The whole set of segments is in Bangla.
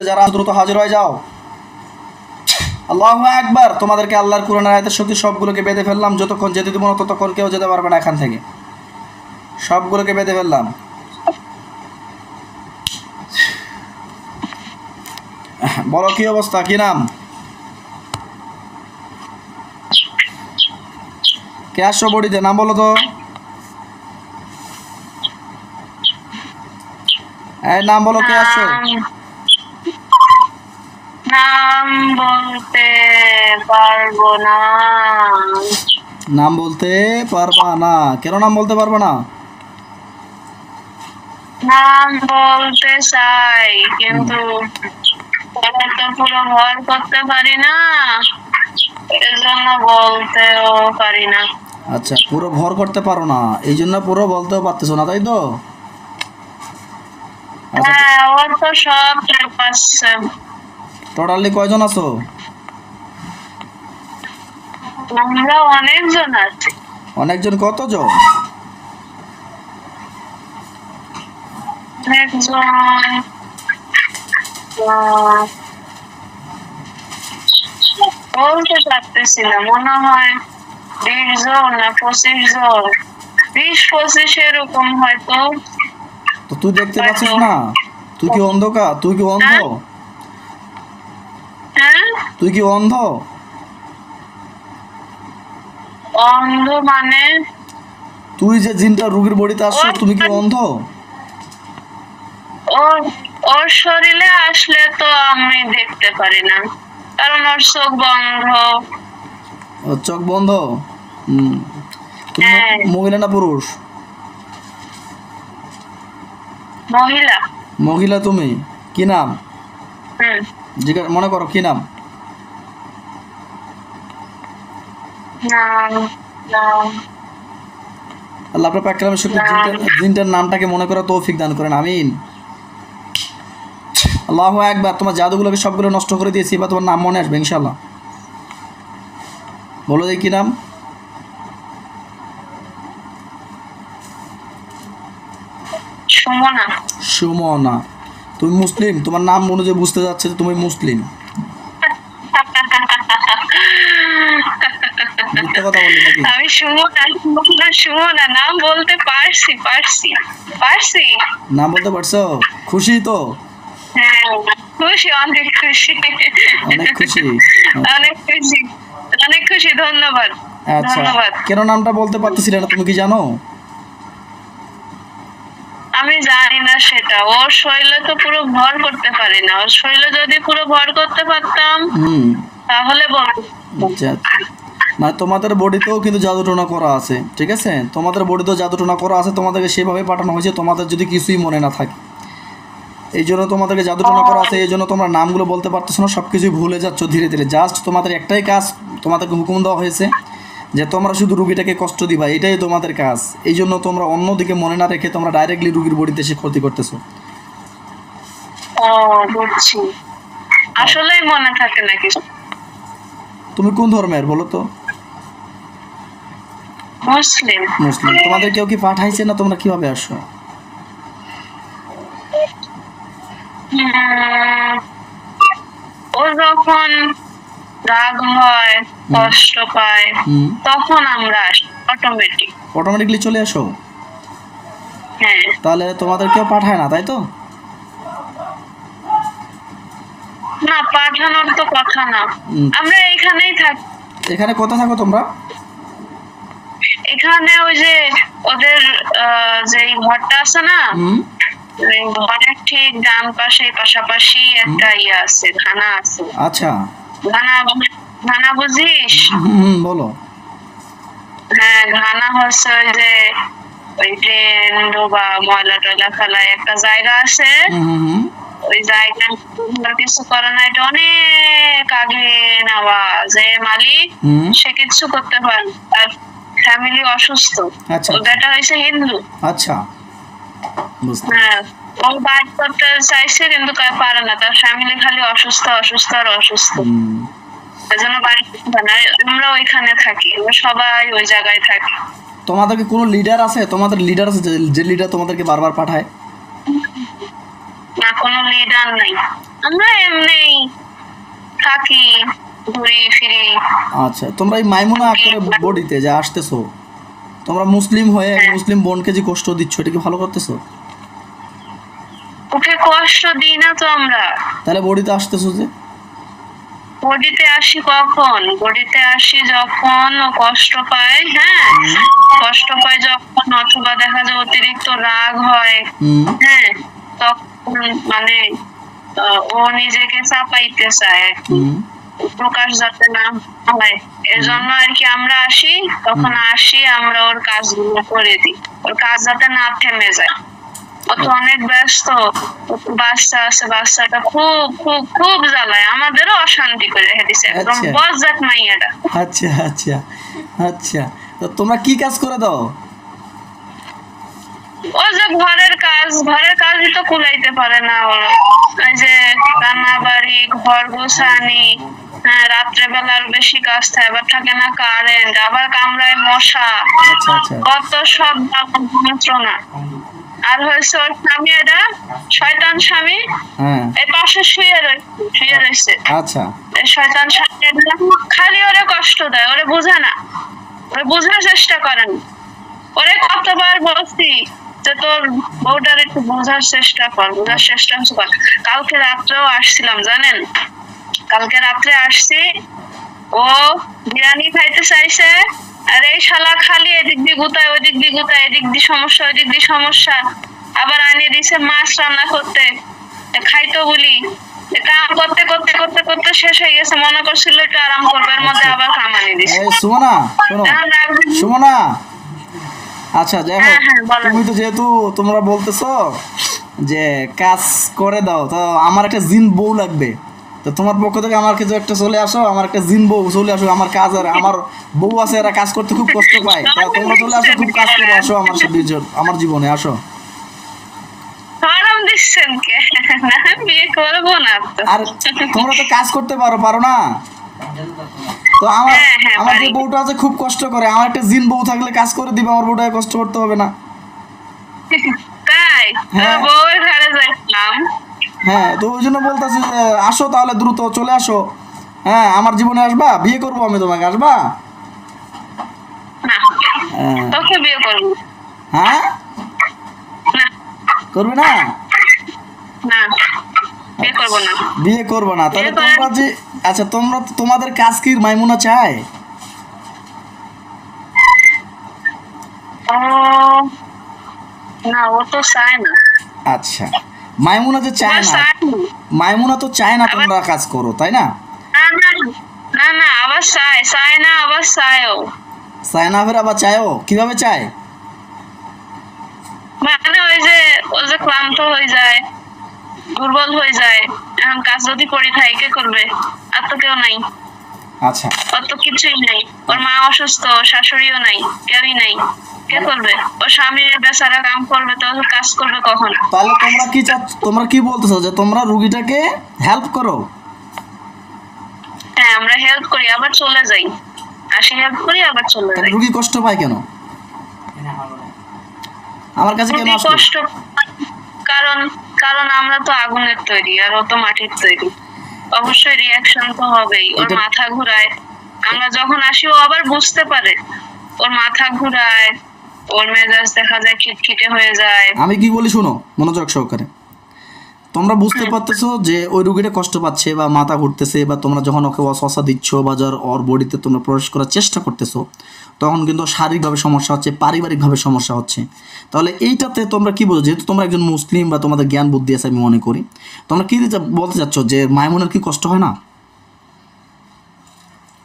যারা দ্রুত হাজির হয়ে যাও। আল্লাহ একবার তোমাদেরকে আল্লাহর কোরআনের আয়াতের শক্তি সবগুলোকে বেঁধে ফেললাম। যতক্ষণ যেতে দেবো না, ততক্ষণ কেউ যেতে পারবে না এখান থেকে। সবগুলোকে বেঁধে ফেললাম। বলো, কি অবস্থা? কি নাম? কে আসছো বডিতে? নাম বলো তো। নাম বলো, কে আসছো নাম বলতে পারব না। নাম বলতে পারবা না। কেন নাম বলতে পারবা না? নাম বলতে চাই কিন্তু তো পুরো ভর করতে পারি না। এজন্য বলতেও পারি না। আচ্ছা পুরো ভর করতে পারো না। এই জন্য পুরো বলতেও পারতেছো না তাই তো? আচ্ছা হ্যাঁ ওর তো সব টোটালি কয়জন আছো? আমরা অনেকজন আছি। অনেকজন কতজন? অনেকজন আহ, বলতে পারতেছি না মনে হয় বিশ জন না পঁচিশ জন। বিশ পঁচিশ এরকম হয়তো। তো তুই দেখতে পাচ্ছিস না? তুই কি অন্ধকার? তুই কি অন্ধ? হ্যাঁ? তুই কি অন্ধ? অন্ধ মানে? তুই যে জিনটা রুগীর বডিতে আসছো তুমি কি অন্ধ? ওর ওর শরীরে আসলে তো আমি দেখতে পারি না। কারণ ওর চোখ বন্ধ। ওর চোখ বন্ধ? হ্যাঁ। মহিলা না পুরুষ? মহিলা। মহিলা তুমি? কি নাম? জিজ্ঞাসা মনে করো কি নাম নাম নাম আল্লাহ আপনার পাক কালামের শক্তি নামটাকে মনে করা তৌফিক দান করেন আমিন। আল্লাহ একবার তোমার জাদুগুলোকে সবগুলো নষ্ট করে দিয়েছি বা তোমার নাম মনে আসবে ইনশাল্লাহ বলো দেখি কি নাম। সুমনা। সুমনা। তুমি মুসলিম তোমার নাম অনুযায়ী বুঝতে যাচ্ছে যে তুমি মুসলিম। মিথ্যা কথা বললি নাকি? আমি সুমনা সুমনা সুমনা নাম বলতে পারছি পারছি পারছি। নাম বলতে পারছ? খুশি তো? হ্যাঁ খুশি অনেক খুশি। অনেক খুশি। অনেক খুশি অনেক খুশি ধন্যবাদ আচ্ছা কেন নামটা বলতে পারতেছিলে না তুমি কি জানো? আমি জানি না সেটা ওর শরীরে তো পুরো ভর করতে পারি না ওর শরীরে যদি পুরো ভর করতে পারতাম হুম। তাহলে বল। আচ্ছা। মানে তোমাদের বডিতেও কিন্তু জাদুটোনা করা আছে ঠিক আছে? তোমাদের বডিতেও জাদুটোনা করা আছে তোমাদেরকে সেভাবে পাঠানো হয়েছে তোমাদের যদি কিছুই মনে না থাকে। এই জন্য তোমাদেরকে জাদুটোনা করা আছে এই জন্য তোমরা নামগুলো বলতে পারতেছো না সব কিছুই ভুলে যাচ্ছ ধীরে ধীরে। জাস্ট তোমাদের একটাই কাজ তোমাদেরকে হুকুম দেওয়া হয়েছে যে তোমরা শুধু রুগীটাকে কষ্ট দিবা এটাই তোমাদের কাজ। এই জন্য তোমরা অন্যদিকে মনে না রেখে তোমরা ডাইরেক্টলি রুগীর বডিতে এসে ক্ষতি করতেছো। আসলেই মনে থাকে নাকি? তুমি কোন ধর্মের বলো তো? মুসলিম। মুসলিম। তোমাদের কেউ কি পাঠাইছে না তোমরা কীভাবে আসো? ও যখন রাগ হয় কষ্ট পায় তখন আমরা আসি অটোমেটিক অটোমেটিকলি চলে আসো? হ্যাঁ। তাহলে তোমাদের কেউ পাঠায় না তাই তো? না পাঠানোর তো কথা না। আমরা এখানেই থাকি এখানে কোথায় থাকো তোমরা? এখানে ওই যে ওদের যে ঘরটা আছে না ঘরের ঠিক ডান পাশে পাশাপাশি একটা ইয়ে আছে খানা আছে। আচ্ছা। ঘানা ঘানা বুঝিস? হুম, বলো। হ্যাঁ ঘানা হচ্ছে ওই যে ওই ড্রেন বা ময়লা টয়লা ফেলায় একটা জায়গা আছে। ওই জায়গা কিছু করে না এটা অনেক আগে নেওয়া যে মালিক সে কিছু করতে পারে আর ফ্যামিলি অসুস্থ। আচ্ছা। ও বেটা হয়েছে হিন্দু। আচ্ছা। হ্যাঁ ও বাদ করতে চাইছে কিন্তু কা- পারে না। তার ফ্যামিলি খালি অসুস্থ অসুস্থ আর অসুস্থ। এজন্য বাড়ি আমরা ওইখানে থাকি। আমরা সবাই ওই জায়গায় থাকি। তোমাদেরকে কোনো লিডার আছে? তোমাদের লিডার আছে যে- যে লিডার তোমাদেরকে বারবার পাঠায়? না কোনো লিডার নাই। আমরা এমনি থাকি। ঘুরি ফিরি। আচ্ছা তোমরা এই মাইমুনা আক্তারের বডিতে যে আসতেছো তোমরা মুসলিম হয়ে এক মুসলিম বোনকে যে কষ্ট দিচ্ছ এটা কি ভালো করতেছো? ওকে কষ্ট দিই না তো আমরা। তাহলে বডিতে আসতেছো যে? বডিতে আসি কখন? বডিতে আসি যখন কষ্ট পায় হ্যাঁ? কষ্ট পায় যখন অথবা দেখা যায় অতিরিক্ত রাগ হয় হ্যাঁ? তখন মানে ও নিজেকে চাপাইতে চায়। আর কি। প্রকাশ যাতে না হয়। এর জন্য আর কি আমরা আসি তখন আসি আমরা ওর কাজগুলো করে দিই। ওর কাজ যাতে না থেমে যায়। ও তো অনেক ব্যস্ত। বাচ্চা আছে বাচ্চাটা খুব খুব খুব জ্বালায়। আমাদেরও অশান্তি করে দিছে একদম আচ্ছা। বজ্জাত মাইয়াটা। আচ্ছা আচ্ছা আচ্ছা। তো তোমরা কি কাজ করে দাও? ও যে ঘরের কাজ ঘরের কাজই তো কুলাইতে পারে না ওর। ওই যে রান্না বাড়ি ঘর গোছানি হ্যাঁ রাত্রেবেলার বেশি কাজ থাকে আবার থাকে না কারেন্ট আবার কামড়ায় মশা। আচ্ছা আচ্ছা। কত সব যন্ত্রণা। আর হয়েছে ওর স্বামী এটা শয়তান স্বামী হ্যাঁ। এই পাশে শুয়ে রয়েছে শুয়ে রয়েছে। আচ্ছা। শয়তান স্বামী খালি ওরে কষ্ট দেয় ওরে বোঝে না। ওরে বোঝার চেষ্টা করেন ওরে কতবার বলছি যে তোর বউটার একটু বোঝার চেষ্টা কর বোঝার চেষ্টা কর। কালকে রাত্রেও আসছিলাম জানেন? কালকে রাত্রে আসছি। ও বিরিয়ানি খাইতে চাইছে। আর এই শালা খালি এদিক দিয়ে গুতায় ওদিক দিয়ে গুতায় এদিক দিয়ে সমস্যা ওদিক দিয়ে সমস্যা। আবার আনিয়ে দিছে মাছ রান্না করতে। খাইতো বলি। কাম করতে করতে করতে করতে শেষ হয়ে গেছে। মনে করছিল একটু আরাম করবে এর মধ্যে আবার কাম আনিয়ে দিছে। সুমনা শোনো সুমনা। আচ্ছা যাই হোক হ্যাঁ, হ্যাঁ, তুমি তো যেহেতু তোমরা বলতেছো যে কাজ করে দাও তো আমার একটা জিন বউ লাগবে। তো তোমার পক্ষ থেকে আমার কিছু একটা চলে আসো আমার একটা জিন বউ চলে আসো আমার কাজ আর আমার বউ আছে এরা কাজ করতে খুব কষ্ট পায়। তা তোমরা চলে আসো খুব কাজ করে আসো আমার আমার জীবনে আসো। আর তোমরা তো কাজ করতে পারো পারো না? তো আমার হ্যাঁ, হ্যাঁ, আমার যে বউটা আছে খুব কষ্ট করে। আমার একটা জিন বউ থাকলে কাজ করে দিবে আমার বউটাকে কষ্ট করতে হবে না। তাই? হ্যাঁ। বউয়ের ঘরে যাইছিলাম হ্যাঁ তো ওই জন্য বলতেছি যে আসো তাহলে দ্রুত চলে আসো। হ্যাঁ আমার জীবনে আসবা? বিয়ে করব আমি তোমাকে আসবা? হ্যাঁ। করব। হ্যাঁ? না। করবে না? বিয়ে করব না। তাহলে তোমরা যে আচ্ছা তোমরা তোমাদের কাজ কি মাইমুনা চায়? ও না ও তো চায় না। আচ্ছা। মাইমুনা যে চায় না মাইমুনা তো চায় না তোমরা কাজ করো তাই না? না না না না আবার চায় চায় না আবার চায়ও চায় না ফের আবার চায়ও? কীভাবে চায়? মানে ওই যে ও যে ক্লান্ত হয়ে যায় দুর্বল হয়ে যায়। এখন কাজ যদি পড়ে থাকে কে করবে আর তো কেউ নাই। আচ্ছা। ওর তো কিছুই নাই। ওর মা অসুস্থ শাশুড়িও নাই কেউই নাই। কে করবে? ওর স্বামীর বেচারা কাম করবে তো কাজ করবে কখন? তাহলে তোমরা কি চাচ্ছ তোমরা কি বলতেছো যে তোমরা রুগীটাকে হেল্প করো? হ্যাঁ আমরা হেল্প করি আবার চলে যাই। আসি হেল্প করি আবার চলে যাই। রুগী কষ্ট পায় কেন? আমার কাছে কেন কষ্ট কারণ কারণ আমরা তো আগুনের তৈরি আর ও তো মাটির তৈরি। অবশ্যই রিয়াকশন তো হবেই ওর মাথা ঘুরায়। আমরা যখন আসি ও আবার বুঝতে পারে। ওর মাথা ঘুরায় ওর মেজাজ দেখা যায় খিটখিটে হয়ে যায়। আমি কি বলি শোনো মনোযোগ সহকারে। তোমরা বুঝতে পারতেছো যে ওই রুগীটা কষ্ট পাচ্ছে বা মাথা ঘুরতেছে বা তোমরা যখন ওকে অসহসা দিচ্ছ বা যার ওর বডিতে তোমরা প্রবেশ করার চেষ্টা করতেছো তখন কিন্তু শারীরিকভাবে সমস্যা হচ্ছে পারিবারিকভাবে সমস্যা হচ্ছে। তাহলে এইটাতে তোমরা কি বলছো যেহেতু তোমরা একজন মুসলিম বা তোমাদের জ্ঞান বুদ্ধি আছে আমি মনে করি তোমরা কি বলতে চাচ্ছ যে মাইমুনের কি কষ্ট হয় না?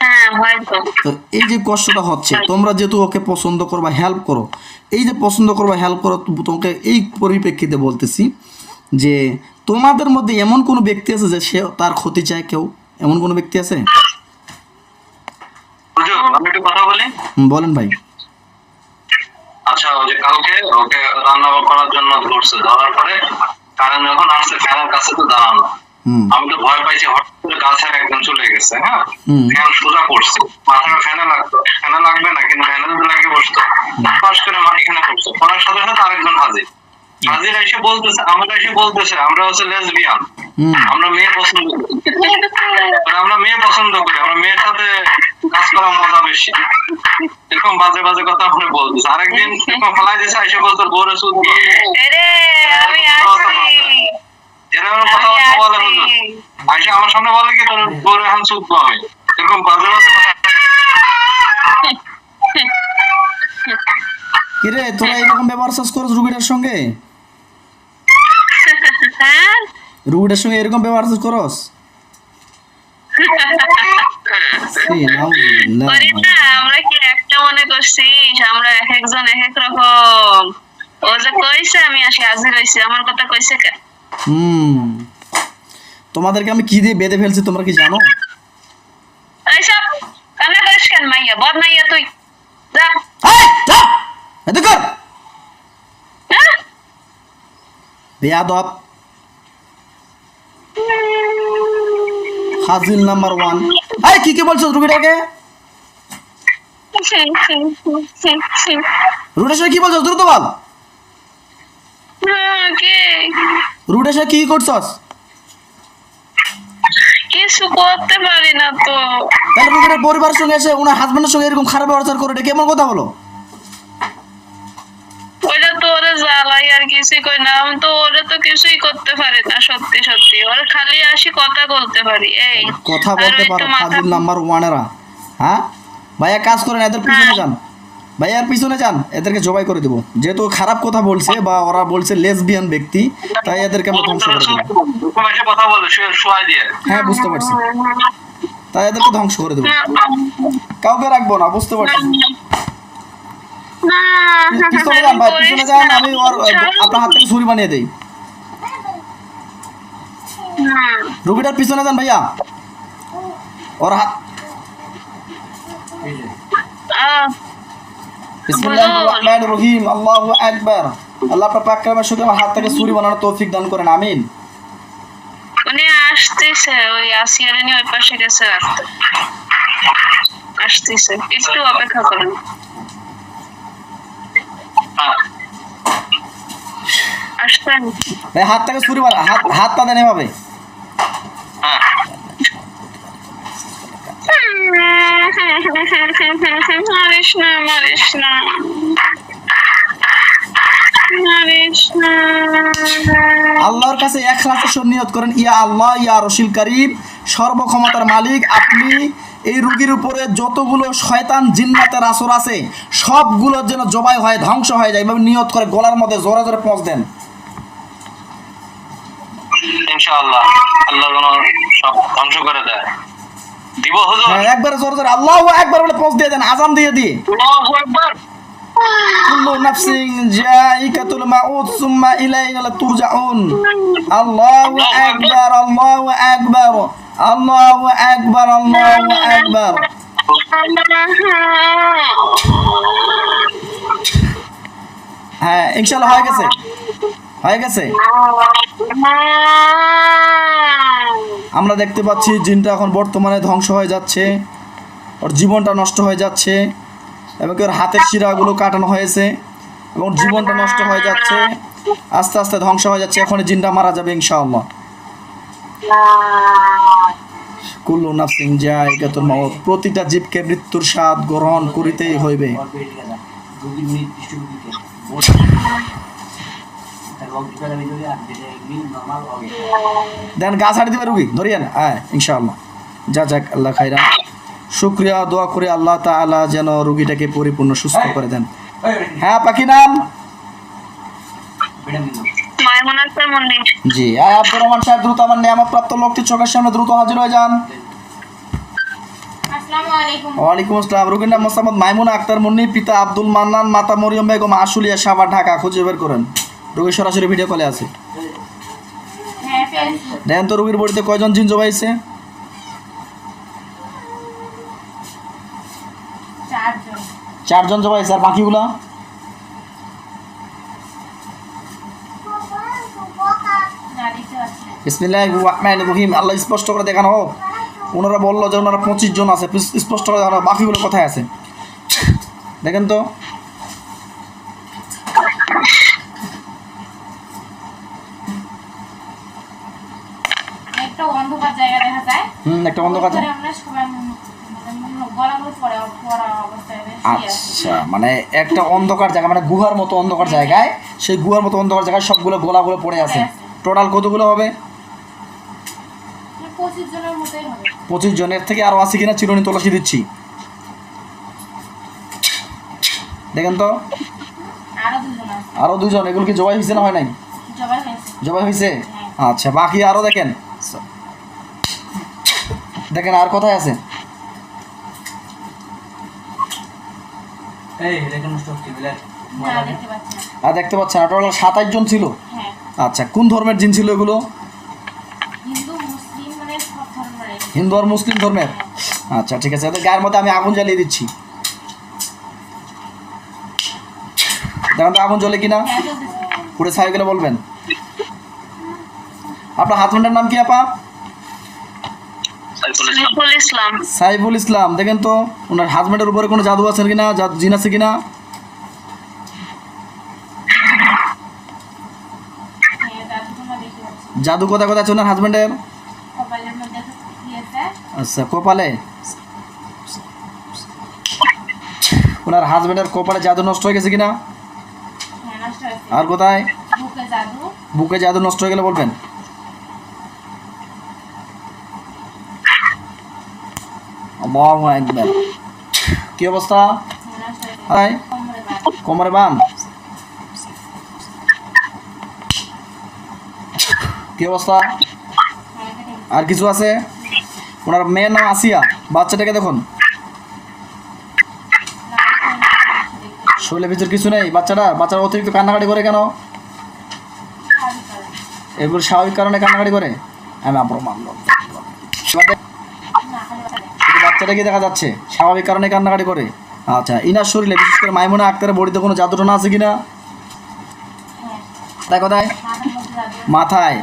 হ্যাঁ তো। এই যে কষ্টটা হচ্ছে তোমরা যেহেতু ওকে পছন্দ করো বা হেল্প করো এই যে পছন্দ করো বা হেল্প করো তোমাকে এই পরিপ্রেক্ষিতে বলতেছি যে তোমাদের মধ্যে এমন কোনো ব্যক্তি আছে যে সে তার ক্ষতি চায় কেউ? এমন কোনো ব্যক্তি আছে? বলেন ভাই। আচ্ছা ওই যে কালকে ওকে রান্না করার জন্য ধরছে ধরার পরে কারণ যখন আসছে ফ্যানের কাছে তো দাঁড়ানো। আমি তো ভয় পাইছি হঠাৎ করে গাছে একদম চলে গেছে হ্যাঁ? ফ্যান সোজা করছে মাথাটা ফ্যানে লাগতো। ফ্যানে লাগবে না কিন্তু ফ্যানে যদি লাগিয়ে বসতো। পাশ করে এখানে পড়ছে পড়ার সাথে সাথে আরেকজন হাজির। কাজীরা এসে বলতেছে আমরা এসে বলতেছে আমরা হচ্ছে লেসবিয়ান আমরা মেয়ে পছন্দ করি। আমরা মেয়ে পছন্দ করি আমরা মেয়ের সাথে কাজ করা মজা বেশি। এরকম বাজে বাজে কথা আমরা বলতেছে। আরেকদিন এরকম ফেলাই দিয়েছে এসে বলতো বোরে সুদ এরকম কথা বলে আইসা আমার সামনে বলে কি তোর বোরে এখন সুদ পাবে এরকম বাজে বাজে কথা কিরে তোরা এরকম ব্যবহার শেষ করছ রুগীটার সঙ্গে? হ্যাঁ রুগীটার সঙ্গে এরকম ব্যবহার করস। আমরা কি একটা মনে করছিস আমরা এক একজন এক এক রকম। ও যে কইছে আমি আসি হাজির হইছি আমার কথা কইছে কেন হুম। তোমাদেরকে আমি কি দিয়ে বেঁধে ফেলছি তোমরা কি জানো? এইসব কান্না করিস কেন মাইয়া? বদ মাইয়া তুই। যা। এই, যা, এদিকে হ্যাঁ? বেয়াদব। হাজিল নাম্বার ওয়ান। এই কি কি বলছো রুগীটাকে রুগীটার কি বলছো? দ্রুত বল। হ্যাঁ, কে করছস? কিছু করতে পারি না তো। তাহলে পরিবারের সঙ্গে এসে ওনার হাজবেন্ডের সঙ্গে এরকম খারাপ ব্যবহার করে এটা কেমন কথা ওরে জ্বালাই আর কিছুই কই না। আমি তো ওরে তো কিছুই করতে পারি না সত্যি সত্যি। ওরে খালি আসি কথা বলতে পারি এই। কথা বলতে পারো ফাজিল নাম্বার ওয়ানেরা। হ্যাঁ? ভাইয়া কাজ করেন এদের পিছনে যান। ভাইয়ার পিছনে যান এদেরকে জবাই করে দেবো। যেহেতু খারাপ কথা বলছে বা ওরা বলছে লেসবিয়ান ব্যক্তি তাই এদেরকে আমরা ধ্বংস করে দেবো হ্যাঁ বুঝতে পারছি। তাই এদেরকে ধ্বংস করে দেবো। কাউকে রাখব না বুঝতে পারছি। পিছনে যান ভাই পিছনে যান আমি আপনার হাত থেকে ছুরি বানিয়ে দেই। রুগীটার পিছনে যান ভাইয়া। ওর হাত আহ, বিসমিল্লাহির রহিম আল্লাহু আকবার। আল্লাহ আপনার পাকরামের সাথে আমার হাত থেকে ছুরি বানানোর তৌফিক দান করেন আমিন। উনি আসতেছে ওই আসিয়ারে নিয়ে ওই পাশে গেছে। রাখতে আসতেছে একটু অপেক্ষা করুন। ভাই ছুরি হাত হাতটা দেন এভাবে। মারিস না মারিস না। আল্লাহর কাছে এক নিয়ত করেন ইয়া আল্লাহ ইয়া রশিল করিম সর্বক্ষমতার মালিক আপনি এই রুগীর উপরে যতগুলো শয়তান জিন্নাতের আসর আছে সবগুলো যেন জবাই হয় ধ্বংস হয়ে যায়। এভাবে নিয়ত করে গলার মধ্যে জোরে জোরে পৌঁছ দেন। ইনশাআল্লাহ। আল্লাহ সব ধ্বংস করে দেয়। দিব হুজুর? হ্যাঁ একবারে জোরে জোরে। আল্লাহ একবার বলে পৌঁছ দিয়ে দেন আজান দিয়ে দিয়ে আল্লাহু আকবার কুল্লু নাফসিন জাইকাতুল মাউত সুম্মা ইলাইনা তুরজাউন আল্লাহু আকবার আল্লাহু আকবার আল্লাহু আকবার আল্লাহু আকবার। হ্যাঁ ইনশাআল্লাহ হয়ে গেছে। হয়ে গেছে? আমরা দেখতে পাচ্ছি জিনটা এখন বর্তমানে ধ্বংস হয়ে যাচ্ছে। ওর জীবনটা নষ্ট হয়ে যাচ্ছে এবং ওর হাতের শিরাগুলো কাটানো হয়েছে এবং জীবনটা নষ্ট হয়ে যাচ্ছে। আস্তে আস্তে ধ্বংস হয়ে যাচ্ছে। এখন জিনটা মারা যাবে ইনশাআল্লাহ। কুল্লু নাফসিং জায়গাতুল মাউত প্রতিটা জীবকে মৃত্যুর স্বাদ গ্রহণ করিতেই হইবে। দেন গা ছাড়ি দিবে রুগী ধরিয়েন হ্যাঁ ইনশাআল্লাহ। যা যাক, আল্লাহ খাইরা শুক্রিয়া, দোয়া করে আল্লাহ তাআলা যেন রুগীটাকে পরিপূর্ণ সুস্থ করে দেন। হ্যাঁ পাখি নাম? জি আয় আব্দুর রহমান সাহেব দ্রুত আমার নিয়ামতপ্রাপ্ত লোকটি চোখের সামনে দ্রুত হাজির হয়ে যান। ওয়ালাইকুম আসসালাম। রুগীর নাম মোসাম্মদ মাইমুনা আক্তার মুন্নি পিতা আব্দুল মান্নান মাতা মরিয়ম বেগম আশুলিয়া সাবা ঢাকা। খুঁজে বের করেন। রুগী সরাসরি ভিডিও কলে আছে। হ্যাঁ দেখেন তো রুগীর বডিতে কয়জন জিন জবাইছে চারজন। চারজন জবাইছে আর বাকিগুলা? বিসমিল্লাহ আল্লাহ স্পষ্ট করে দেখানো হোক। ওনারা বলল যে ওনারা পঁচিশ জন আছে। স্পষ্ট করে দেখানো বাকিগুলো কোথায় আছে? দেখেন তো। হুম একটা অন্ধকার আচ্ছা মানে একটা অন্ধকার জায়গা মানে গুহার মতো অন্ধকার জায়গায় সেই গুহার মতো অন্ধকার জায়গায় সবগুলো গোলাগুলো পড়ে আছে। টোটাল কতগুলো হবে? পঁচিশ জনের মতোই হবে। পঁচিশ জনের থেকে আরও আছে কিনা চিরুনি তলাশি দিচ্ছি। দেখেন তো। আরও দুজন আরও দুজন এগুলো কি জবাই হয়েছে না হয় নাই? জবাই হয়েছে। আচ্ছা বাকি আরও দেখেন। দেখেন আর কোথায় আছে? আর দেখতে পাচ্ছেন টোটাল সাতাশ জন ছিল? হ্যাঁ। আচ্ছা কোন ধর্মের জিন ছিল এগুলো হিন্দু মুসলিম মানে সব ধর্মের হিন্দু আর মুসলিম ধর্মের? আচ্ছা ঠিক আছে গায়ের মধ্যে আমি আগুন জ্বালিয়ে দিচ্ছি। দেখেন তো আগুন জ্বলে কিনা? চলতেছে ছাই গেলে বলবেন। আপনার হাজবেন্ডের নাম কি আপা? সাইফুল ইসলাম। দেখেন তো ওনার হাজবেন্ডের উপরে কোনো জাদু আছে কিনা? জিন আছে কিনা? হ্যাঁ জাদু কোথায় কোথায় আছে ওনার হাজবেন্ডের কপালের মধ্যে কি আছে আচ্ছা কপালে? ওনার হাজবেন্ডের কপালে জাদু নষ্ট হয়ে গেছে কিনা? হ্যাঁ আর কোথায়? বুকে জাদু। নষ্ট হয়ে গেলে বলবেন। কি অবস্থা? হ্যাঁ কোমরে বান কি অবস্থা? হ্যাঁ আর কিছু আছে? ওনার মেয়ের নাম আসিয়া, বাচ্চাটাকে দেখুন। শরীরের ভিতর কিছু নেই, বাচ্চাটা, বাচ্চারা অতিরিক্ত কান্নাকাটি করে কেন? এগুলো স্বাভাবিক কারণে কান্নাকাটি করে? আমি আপনার মানল বাচ্চাটাকে দেখা যাচ্ছে, স্বাভাবিক কারণে কান্নাকাটি করে। আচ্ছা ইনার শরীরে বিশেষ করে মাইমুনা আক্তারের বডিতে কোনো জাদুটনা আছে কিনা? কোথায় কোথায়? মাথায়।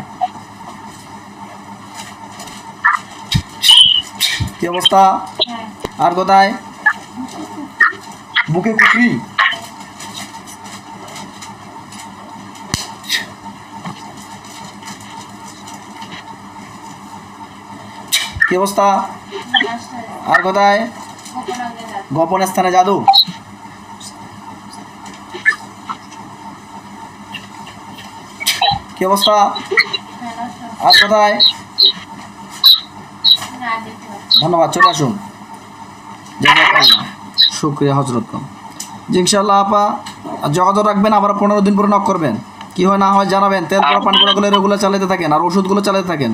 কি অবস্থা? আর কোথায়? বুকে কুকরি কি অবস্থা? আর কোথায়? গোপন স্থানে জাদু? কি অবস্থা? আর কোথায়? ধন্যবাদ, চলে আসুন। শুক্রিয়া হজরত ইনশাল্লাহ আপা, যোগাযোগ রাখবেন, আবার পনেরো দিন পরে নক করবেন। কি হয় না হয় জানাবেন, তেল পানি গুলো রেগুলার চালাতে থাকেন, আর ওষুধগুলো চালাতে থাকেন।